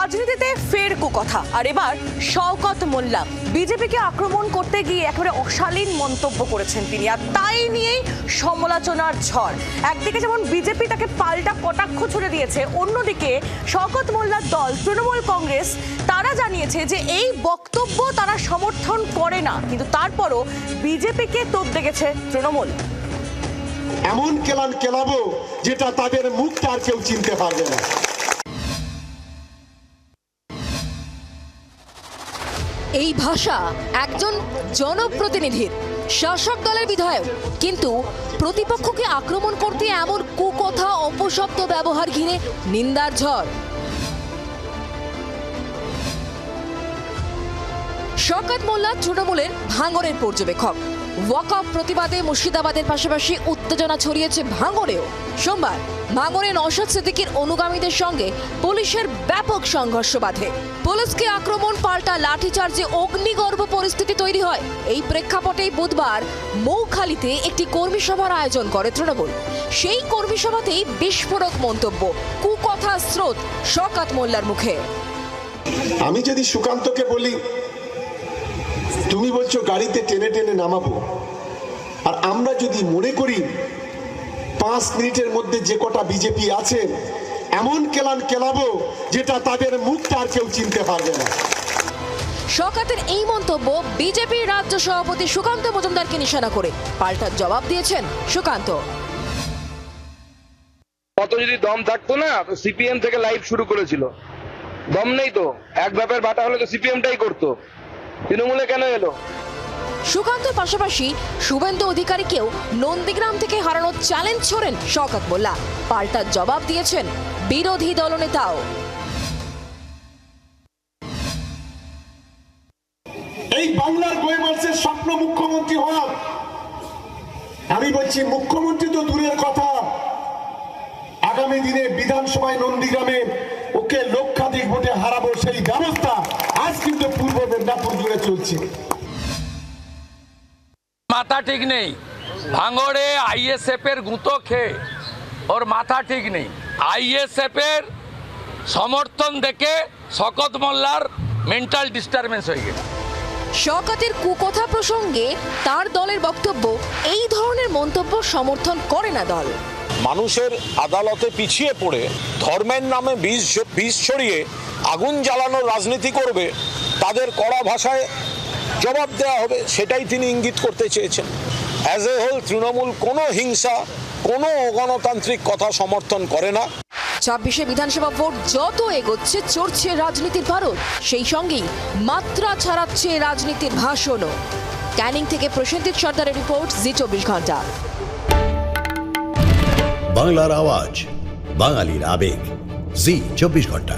রাজনীতিতে ফের কথা আর এবার শওকত মোল্লা। বিজেপিকে আক্রমণ করতে গিয়ে একেবারে অশালীন মন্তব্য করেছেন তিনি, আর তাই নিয়েই সমালোচনার ঝড়। একদিকে যেমন বিজেপি তাকে পাল্টা কটাক্ষ ছুড়ে দিয়েছে, অন্যদিকে শওকত মোল্লার দল, তৃণমূল কংগ্রেস, তারা জানিয়েছে যে এই বক্তব্য তারা সমর্থন করে না, কিন্তু তারপরও বিজেপিকে তোপ দেখেছে তৃণমূল। এমন কেলান কেলাবো যেটা তাদের মুখটা আর কেউ চিনতে পারবে না। এই ভাষা একজন জনপ্রতিনিধির, শাসক দলের বিধায়ক। কিন্তু প্রতিপক্ষকে আক্রমণ করতে এমন কুকথা, অপশব্দ ব্যবহার ঘিরে নিন্দার ঝড়। শকাত মোল্লা তৃণমূলের ভাঙরের পর্যবেক্ষক। ওয়াকআপ প্রতিবাদে মুর্শিদাবাদের পাশাপাশি উত্তেজনা ছড়িয়েছে ভাঙরেও সোমবার ভাঙরে নওশাদ সিদ্দিকীর অনুগামীদের সঙ্গে পুলিশের ব্যাপক সংঘর্ষ বাধে। পুলিশকে আক্রমণ পাল্টা লাঠিচার্জে অগ্নিগর্ভ পরিস্থিতি তৈরি হয়। এই প্রেক্ষাপটেই বুধবার মৌখালীতে একটি কর্মী সভার আয়োজন করে তৃণমূল। সেই কর্মী সভাতেই বিস্ফোরক মন্তব্য কুকথা স্রোত শকাত মোল্লার মুখে। আমি যদি সুকান্তকে বলি তুমি বলছো গাড়িতে টেনে টেনে নামাবো। আর আমরা যদি মনে করি পাঁচ মিনিটের মধ্যে যে কটা বিজেপি আছে এমন কেলান কেলাবো যেটা তাদের মুখটা আর কেউ চিনতে পারবে না। শকাতের এই মন্তব্য বিজেপির রাজ্য সভাপতি সুকান্ত মজুমদারকে নিশানা করে। পাল্টা জবাব দিয়েছেন সুকান্ত। কত যদি দম থাকতো না তো সিপিএম থেকে লাইভ শুরু করেছিল। দম নেই তো। এক ব্যাপার বাটা হলে তো সিপিএমটাই করতো। তৃণমূলে কেন এলো? সুকান্তর পাশাপাশি শুভেন্দু অধিকারীকেও নন্দীগ্রাম থেকে হারানোর চ্যালেঞ্জ ছোড়েন শওকত মোল্লা। পাল্টা জবাব দিয়েছেন বিরোধী দলনেতাও। এই বাংলার গোয়েমার্সের স্বপ্ন মুখ্যমন্ত্রী হওয়ার আমি বলছি মুখ্যমন্ত্রী তো দূরের কথা। আগামী দিনে বিধানসভায় নন্দীগ্রামে ওকে লক্ষাধিক ভোটে হারাবো সেই ব্যবস্থা আজ কিন্তু পূর্ব মেদিনীপুর জুড়ে চলছে। মাথা ঠিক নেই। ভাঙড়ে আইএসএফ এর গুঁতো খেয়ে ওর মাথা ঠিক নেই। আইএসএফ এর সমর্থন দেখে শকত মোল্লার মেন্টাল ডিস্টারবেন্স হয়ে গেছে। শওকতের কুকথা প্রসঙ্গে তার দলের বক্তব্য এই ধরনের মন্তব্য সমর্থন করে না দল। মানুষের আদালতে পিছিয়ে পড়ে ধর্মের নামে বিষ বিষ ছড়িয়ে আগুন জ্বালানোর রাজনীতি করবে তাদের কড়া ভাষায় জবাব দেওয়া হবে সেটাই তিনি ইঙ্গিত করতে চেয়েছেন। অ্যাজ এ হোল তৃণমূল কোনো হিংসা কোনো অগণতান্ত্রিক কথা সমর্থন করে না। ছাব্বিশে বিধানসভা ভোট যত এগোচ্ছে চড়ছে রাজনীতির ভারত সেই সঙ্গেই মাত্রা ছাড়াচ্ছে রাজনীতির ভাষণও। ক্যানিং থেকে প্রসেনজিৎ সর্দারের রিপোর্ট জি চব্বিশ ঘণ্টা। বাংলার আওয়াজ বাঙালির আবেগ। জি চব্বিশ ঘণ্টা।